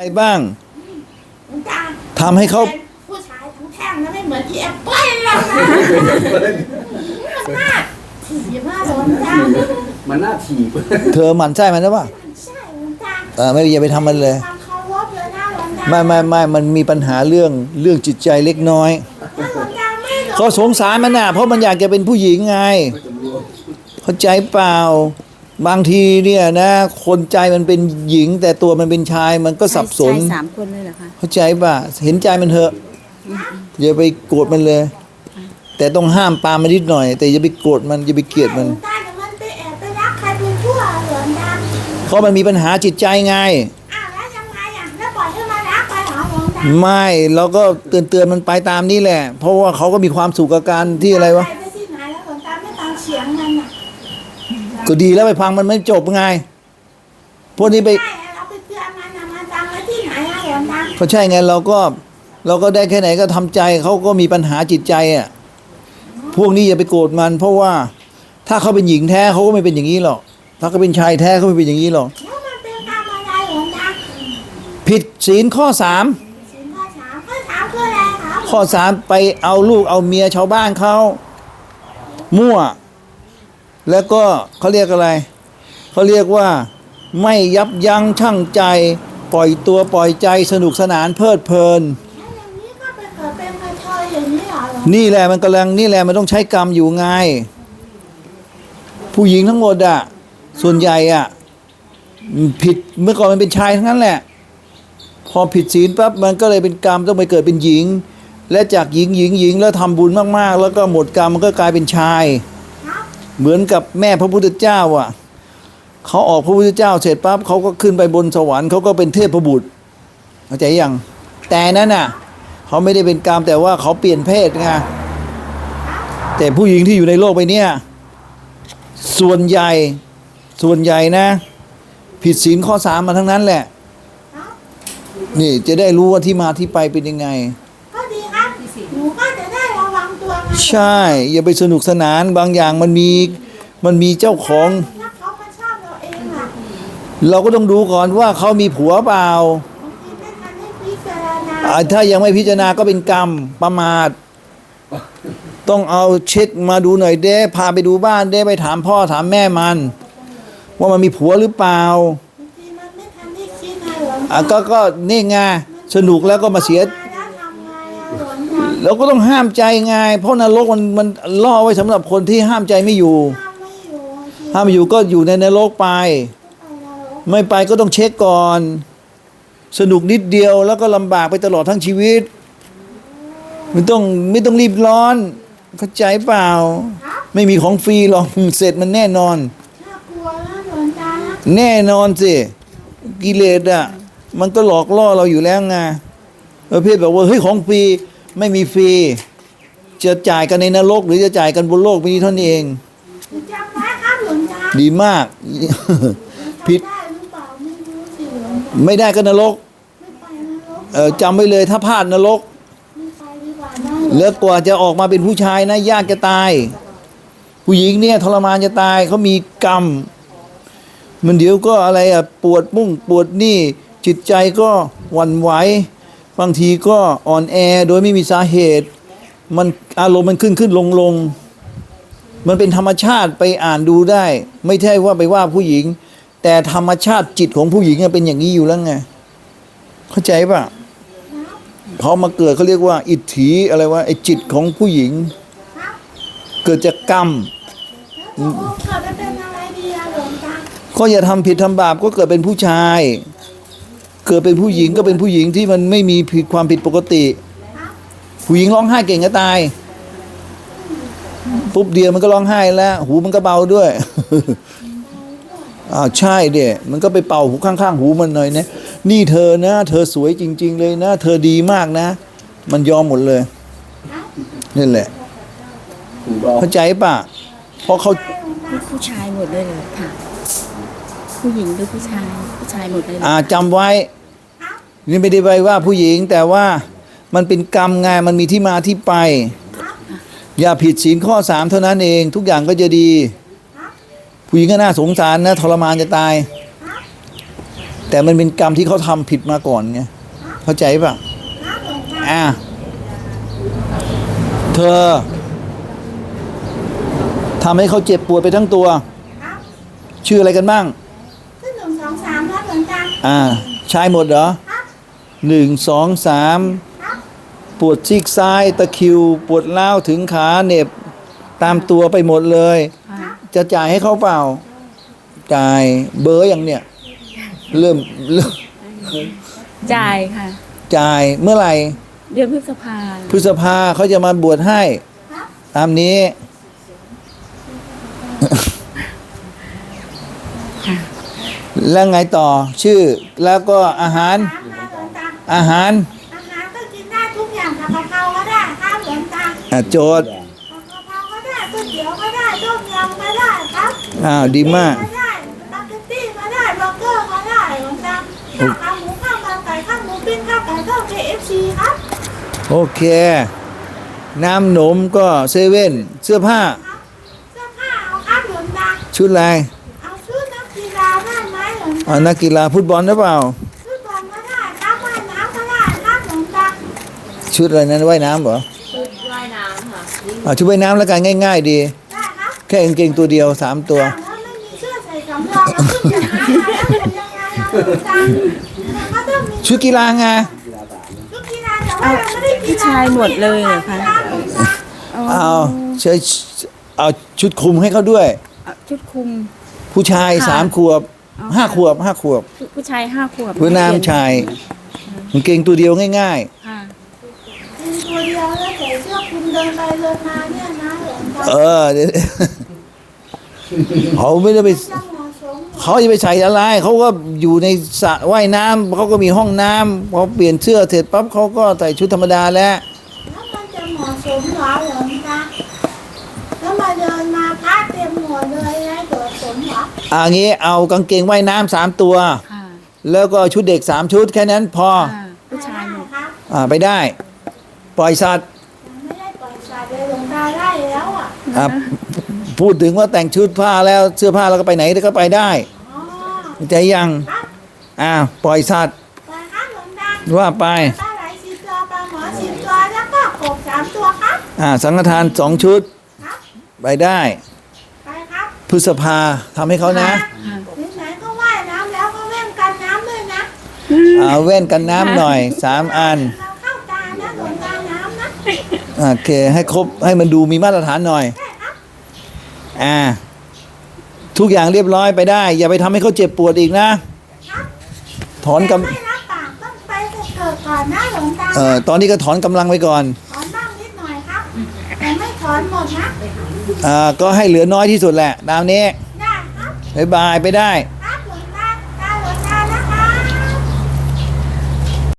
อะไรบ้าง หลวงตาทำให้เขา ป็นผู้ชายทั้งแท่งนะไม่เหมือนที่แอปเปิ้ลหรอกนะมันน่าถีบมากหลวงตามันน่าถีบ เธอหมั่นไส้มันหรือเปล่าใช่หลวงตาเออไม่อย่าไปทำมันเลยทำเคารพเลยนะหลวงตาไม่ไม่ไม่มันมีปัญหาเรื่องเรื่องจิตใจเล็กน้อยแล้วหลวงตาไม่หลก็งสงสารมันน่ะเพราะมันอยากจะเป็นผู้หญิงไงเข้าใจเปล่า บางทีเนี่ยนะ คนใจมันเป็นหญิง แต่ตัวมันเป็นชายมันก็สับสนชายสามคนเลยเหรอคะ เข้าใจป่ะ เห็นใจมันเถอะอย่าไปโกรธมันเลย แต่ต้องห้ามปรามมันนิดหน่อย แต่อย่าไปโกรธมันอย่าไปเกลียดมันหลวงตาแต่มันไปแอบไปรักใครเป็นชั่วหลวงตาเพราะมันมีปัญหาจิตใจไง อ้าวแล้วยังไงอะแล้วปล่อยให้มันรักไปเหรอหลวงตาไม่เราก็เตือนเตือนมันไปตามนี้แหละ เพราะว่าเขาก็มีความสุขกับการที่อะไรวะปไปที่ไหนแล้วหลวงตาไม่ฟังเสียงมันอะ ก็ดีแล้วไปฟังมันไม่จบไง พวกนี้ไปใช่เราไปเตือนมันนะมันฟังไว้ที่ไหนอะหลวงตาก็ใช่ไงเราก็เราก็ได้แค่ไหนก็ทำใจเขาก็มีปัญหาจิตใจอะพวกนี้อย่าไปโกรธมัน เพราะว่าถ้าเขาเป็นหญิงแท้เขาก็ไม่เป็นอย่างนี้หรอกถ้าเขาเป็นชายแท้เขาไม่เป็นอย่างนี้หรอกแล้วมันเป็นกรรมอะไรหลวงตาผิดศีลข้อสามสินข้อสามข้อสามคืออะไรครับข้อสามไปเอาลูกเอาเมียชาวบ้านเขามั่ว แล้วก็เขาเรียกอะไร เขาเรียกว่าไม่ยับยั้งชั่งใจ ปล่อยตัวปล่อยใจสนุกสนานเพลิดเพลินแล้วอย่างนี้ก็ไปเกิดเป็นกระเทยอย่างนี้เหรอหลวงนี่แหละมันกำลังนี่แหละมันต้องใช้กรรมอยู่ไงผู้หญิงทั้งหมดอะส่วนใหญ่อะผิดเมื่อก่อนมันเป็นชายทั้งนั้นแหละ พอผิดศีลปั๊บมันก็เลยเป็นกรรมต้องไปเกิดเป็นหญิง และจากหญิงหญิงหญิงแล้วทำบุญมากๆ แล้วก็หมดกรรมมันก็กลายเป็นชายครับ เหมือนกับแม่พระพุทธเจ้าอะเขาออกพระพุทธเจ้าเสร็จปั๊บเขาก็ขึ้นไปบนสวรรค์เขาก็เป็นเทพบุตรเข้าใจยังแต่นั้นน่ะเขาไม่ได้เป็นกรรมแต่ว่าเขาเปลี่ยนเพศไงแต่ผู้หญิงที่อยู่ในโลกใบเนี้ยส่วนใหญ่ส่วนใหญ่นะ ผิดศีลข้อสามมาทั้งนั้นแหละ นี่จะได้รู้ว่าที่มาที่ไปเป็นยังไง ก็ดีครับหนูก็จะได้ระวังตัวไง ใช่ อย่าไปสนุกสนานบางอย่างมันมีมันมีเจ้าของถ้าเขามาชอบเราเองอะเราก็ต้องดูก่อนว่าเขามีผัวเปล่าบางทีไม่ทันได้พิจารณาอ่าถ้ายังไม่พิจารณาก็เป็นกรรมประมาท ต้องเอาเช็คมาดูหน่อยเด้พาไปดูบ้านเด้ไปถามพ่อถามแม่มัน ว่ามันมีผัวหรือเปล่าบางทีมันไม่ทันได้คิดนะหลวงอะก็ก็นี่ไงสนุกแล้วก็มาเสีย เราก็ต้องห้ามใจไง เพราะนรกมันมันล่อไว้สำหรับคนที่ห้ามใจไม่อยู่ ห้ามไม่อยู่บางทีห้ามอยู่ก็อยู่ในนรกไปไปนรกไม่ไปก็ต้องเช็คก่อน สนุกนิดเดียวแล้วก็ลำบากไปตลอดทั้งชีวิตไม่ต้องไม่ต้องรีบร้อนเข้าใจเปล่าครับไม่มีของฟรีหรอกเสร็จมันแน่นอนน่ากลัวนะหลวงตานะแน่นอนสิกิเลสอะ มันก็หลอกล่อเราอยู่แล้วไงประเภทแบบว่าเฮ้ยของฟรี ไม่มีฟรี จะจ่ายกันในนรก หรือจะจ่ายกันบนโลกนี้เท่านั้นเอง จำไว้ครับหลวงตาดีมาก ผิดทำได้หรือเปล่าไม่รู้สิหลวงตาไม่ได้ก็นรกไม่ไปนรกเออจำไว้เลยถ้าพลาดนรก ไม่ไปดีกว่านะแล้วกว่าจะออกมาเป็นผู้ชายนะยากจะตาย ผู้หญิงเนี่ยทรมานจะตายเขามีกรรม มันเดี๋ยวก็อะไรอะปวดมุ่งปวดนี่ จิตใจก็หวั่นไหว บางทีก็อ่อนแอโดยไม่มีสาเหตุ มันอารมณ์มันขึ้นขึ้นลงลงมันเป็นธรรมชาติไปอ่านดูได้ ไม่ใช่ว่าไปว่าผู้หญิง แต่ธรรมชาติจิตของผู้หญิงอะเป็นอย่างนี้อยู่แล้วไงเข้าใจป่ะเขามาเกิดเขาเรียกว่า อิทธิอะไรวะไอจิตของผู้หญิงครับเกิดจากกรรมแล้วตกลงเกิดไปเป็นอะไรดีอะหลวงตาก็อย่าทำผิดทำบาปก็เกิดเป็นผู้ชาย เกิดเป็นผู้หญิงก็เป็นผู้หญิงที่มันไม่มีผิดความผิดปกติครับผู้หญิงร้องไห้เก่งก็ตาย ปุ๊บเดียวมันก็ร้องไห้แล้ว หูมันก็เบาด้วยอ้าวใช่เด็มันก็ไปเป่าหูข้างๆ หูมันหน่อยนะนี่เธอนะ เธอสวยจริง ๆ เลยนะ เธอดีมากนะ มันยอมหมดเลยครับนี่แหละถูกต้องเข้าใจป่ะเพราะเขาใช่หลวงตาผู้ชายหมดเลยเหรอค่ะผู้หญิงหรือผู้ชายผู้ชายหมดเลยเหรออ่าจำไว้ครับ นี่ไม่ได้ไปว่าผู้หญิงแต่ว่ามันเป็นกรรมไงมันมีที่มาที่ไปครับอย่าผิดศีลข้อสามเท่านั้นเอง ทุกอย่างก็จะดีครับผู้หญิงก็น่าสงสารนะทรมานจะตายครับแต่มันเป็นกรรมที่เขาทำผิดมาก่อนไงเข้าใจป่ะครับหลวงตาอะเธอทำให้เขาเจ็บปวดไปทั้งตัวครับชื่ออะไรกันบ้างขึ้นหนึ่งสองสามครับหลวงตาอ่า ชายหมดเหรอครับ หนึ่งสองสามครับปวดซีกซ้ายตะคริว ปวดล้าวถึงขาเหน็บ ตามตัวไปหมดเลยค่ะจะจ่ายให้เขาเปล่า จ่ายเบอร์อย่างเนี้ยเริ่มเริ่มจ่ายค่ะ จ่ายเมื่อไหร่ เดือนพฤษภาพฤษภาเขาจะมาบวชให้ครับตามนี้ค่ะแล้วไงต่อชื่อแล้วก็อาหาร อาหารอาหารก็กินได้ทุกอย่างกับกะเพราก็ได้ครับหลวงตาอะโจทย์กะเพราก็ได้ก๋วยเตี๋ยวก็ได้ต้มยำก็ได้ครับอ้าวดีมาก ก็ได้สปาเกตตี้ก็ได้เบอร์เกอร์ก็ได้หลวงตาข้าวขาหมูข้าวมันไก่ข้าวหมูปิ้งข้าวไก่ข้าว KFC ครับโอเค น้ำหนมก็เซเว่นเสื้อผ้าครับเสื้อผ้าเอาครับหลวงตาชุดอะไรเอาชุดนักกีฬาได้ไหมหลวงตา อ่านักกีฬาฟุตบอลหรือเปล่า ชุดบอลก็ได้ครับว่ายน้ำก็ได้ครับหลวงตา ชุดอะไรนั้นว่ายน้ำเหรอชุดว่ายน้ำค่ะอ่าชุดว่ายน้ำแล้วกันง่าย ๆ ดีได้ครับแค่กางเกงตัวเดียวสามตัวอ้าวแล้วไม่มีเสื้อใส่สำรองแล้วขึ้นจากน้ำมาแล้วเป็นยังไงล่ะหลวงตามันก็ต้องมีชุดกีฬาไงชุดกีฬาแต่ว่าเราไม่ได้กีฬาผู้ชายหมดเลยเหรอคะหลวงตาเอาใช้เอาชุดคลุมให้เขาด้วยเอาชุดคลุม ผู้ชายค่ะสามขวบอ๋อห้าขวบห้าขวบ ผู้ชายห้าขวบเพื่อน้ำชายกางเกงตัวเดียวง่ายค่ะ เป็นตัวเดียวแล้วใส่ เสื้อคลุมเดินไปเดินมาเนี่ยนะหลวงตาๆเออเดี๋ยวเขาไม่ได้ไปจะเหมาะสมเหรอเขาจะไปใส่อะไร เขาก็อยู่ในสระว่ายน้ำเขาก็มีห้องน้ำพอเปลี่ยนเสื้อเสร็จปั๊บเขาก็ใส่ชุดธรรมดาแล้ว แล้วมันจะเหมาะสมเหรอหลวงตาแล้วมาเดินมาพระเต็มหมดเลยนะเหมาะสมเหรออ่างี้เอากางเกงว่ายน้ำสามตัว ค่ะแล้วก็ชุดเด็กสามชุดแค่นั้นพอ ค่ะผู้ชายหมด ครับ อ่าไปได้ ปล่อยสัตว์าได้แล้วอะอะพูดถึงว่าแต่งชุดผ้าแล้วเสื้อผ้าแล้วก็ไปไหนก็ไปได้อ๋อใจยังครับอ่าปล่อยสัตว์ปล่อยครับหลวงตาว่าไปปลาไหลสิบตัวปลาหมอสิบตัวแล้วก็กบสามตัวครับอ่าสังฆทานสองชุดครับไปได้ไปครับพฤษภาทำให้เขานะค่ะไหนๆก็ว่ายน้ำแล้วก็เล่นกันน้ำด้วยนะเอาแว่นกันน้ำหน่อยสามอันเราเข้าตานะหลวงตาน้ำนะ โอเคให้ครบให้มันดูมีมาตรฐานหน่อยใช่ครับอ่า ทุกอย่างเรียบร้อยไปได้ อย่าไปทำให้เขาเจ็บปวดอีกนะครับถอนกแต่ไม่รับปากต้องไปเกิดก่อนนะหลวงตาำเอ่อตอนนี้ก็ถอนกำลังไว้ก่อน ถอนบ้างนิดหน่อยครับ แต่ไม่ถอนหมดนะอ่าก็ให้เหลือน้อยที่สุดแหละตามนี้ได้ครับ บ๊ายบายไปได้ค